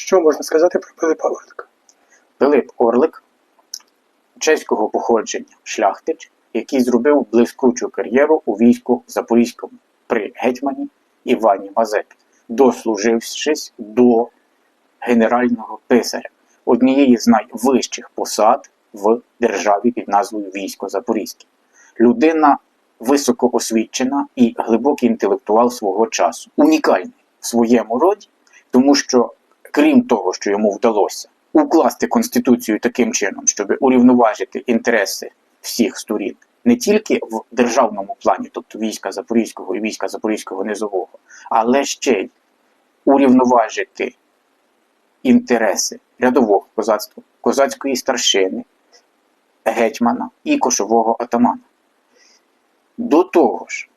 Що можна сказати про Пилипа Орлика? Пилип Орлик, чеського походження шляхтич, який зробив блискучу кар'єру у війську Запорізькому при гетьмані Івані Мазепі, дослужившись до генерального писаря, однієї з найвищих посад в державі під назвою Військо Запорізьке. Людина високоосвічена і глибокий інтелектуал свого часу, унікальний в своєму роді, тому що, крім того, що йому вдалося укласти конституцію таким чином, щоб урівноважити інтереси всіх сторін, не тільки в державному плані, тобто війська Запорізького і війська Запорізького низового, але ще й урівноважити інтереси рядового козацтва, козацької старшини, гетьмана і кошового атамана. До того ж,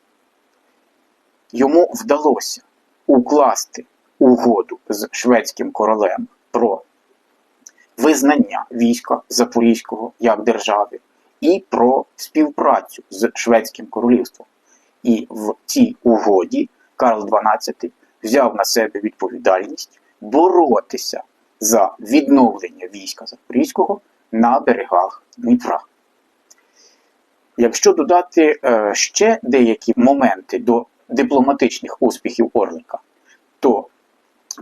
йому вдалося укласти угоду з шведським королем про визнання війська Запорізького як держави і про співпрацю з Шведським королівством. І в цій угоді Карл XII взяв на себе відповідальність боротися за відновлення війська Запорізького на берегах Дніпра. Якщо додати е, ще деякі моменти до дипломатичних успіхів Орлика, то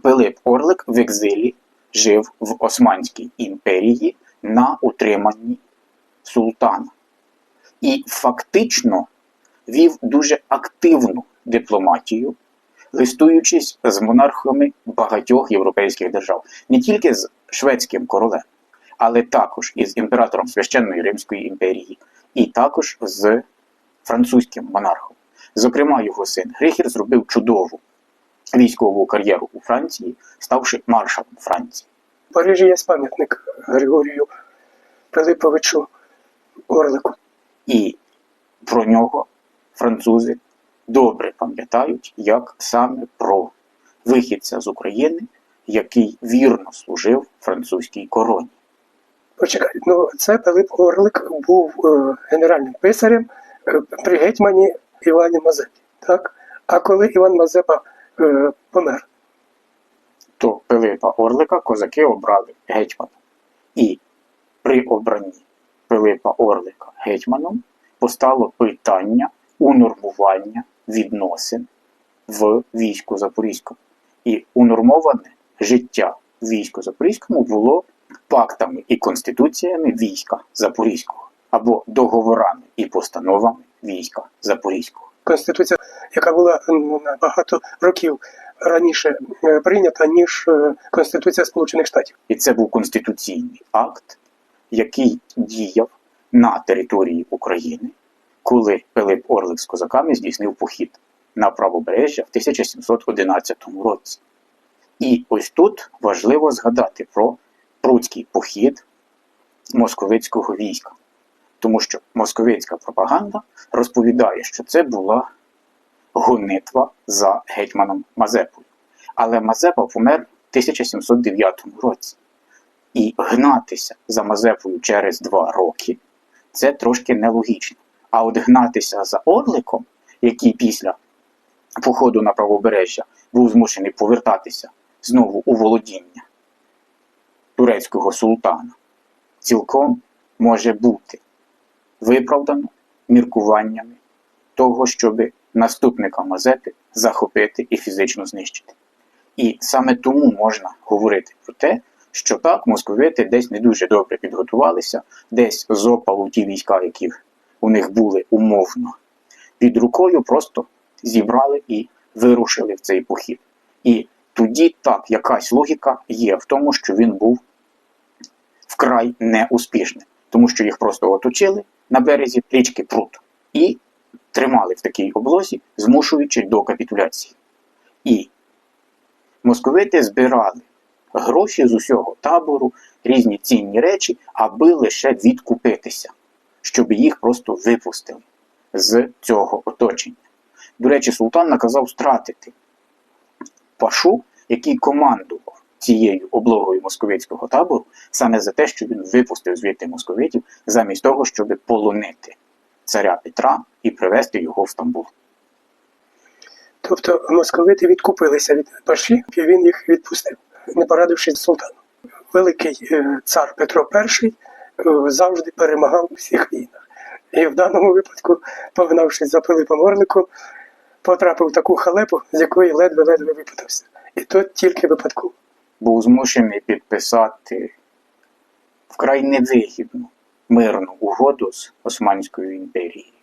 Пилип Орлик в екзилі жив в Османській імперії на утриманні султана. І фактично вів дуже активну дипломатію, листуючись з монархами багатьох європейських держав, не тільки з шведським королем, але також із імператором Священної Римської імперії, і також з французьким монархом. Зокрема, його син Грихір зробив чудову військову кар'єру у Франції, ставши маршалом Франції. В Парижі є пам'ятник Григорію Пилиповичу Орлику. І про нього французи добре пам'ятають, як саме про вихідця з України, який вірно служив французькій короні. Почекай, ну це Пилип Орлик був е, генеральним писарем е, при гетьмані Івані Мазепі. Так? А коли Іван Мазепа е, помер, То Пилипа Орлика козаки обрали гетьманом. І при обранні Пилипа Орлика гетьманом постало питання унормування відносин в війську Запорізькому. І унормоване життя війську Запорізькому було пактами і конституціями війська Запорізького або договорами і постановами війська Запорізького. Конституція, яка була ну, багато років раніше е, прийнята, ніж е, Конституція Сполучених Штатів. І це був конституційний акт, який діяв на території України, коли Пилип Орлик з козаками здійснив похід на правобережжя в 1711 році. І ось тут важливо згадати про пруцький похід московицького війська, тому що московицька пропаганда розповідає, що це була гонитва за гетьманом Мазепою. Але Мазепа помер в 1709 році. І гнатися за Мазепою через два роки це трошки нелогічно. А от гнатися за Орликом, який після походу на правобережжя був змушений повертатися знову у володіння турецького султана, цілком може бути виправдано міркуваннями того, щоб наступника Мазепи захопити і фізично знищити. І саме тому можна говорити про те, що так, московити десь не дуже добре підготувалися, десь з опалу ті війська, які у них були умовно під рукою, просто зібрали і вирушили в цей похід. І тоді так, якась логіка є в тому, що він був вкрай неуспішним, тому що їх просто оточили на березі річки Прут і тримали в такій облозі, змушуючи до капітуляції. І московити збирали гроші з усього табору, різні цінні речі, аби лише відкупитися, щоб їх просто випустили з цього оточення. До речі, султан наказав стратити пашу, який командував цією облогою московицького табору, саме за те, що він випустив звідти московитів, замість того, щоб полонити царя Петра і привезти його в Стамбул. Тобто московити відкупилися від паші, і він їх відпустив. не порадившись султану. Великий е, цар Петро І е, завжди перемагав у всіх війнах. І в даному випадку, погнавшись за Пилипом Орликом, потрапив в таку халепу, з якої ледве-ледве випутався. І то тільки випадково. Був змушений підписати вкрай невигідну мирну угоду з Османською імперією.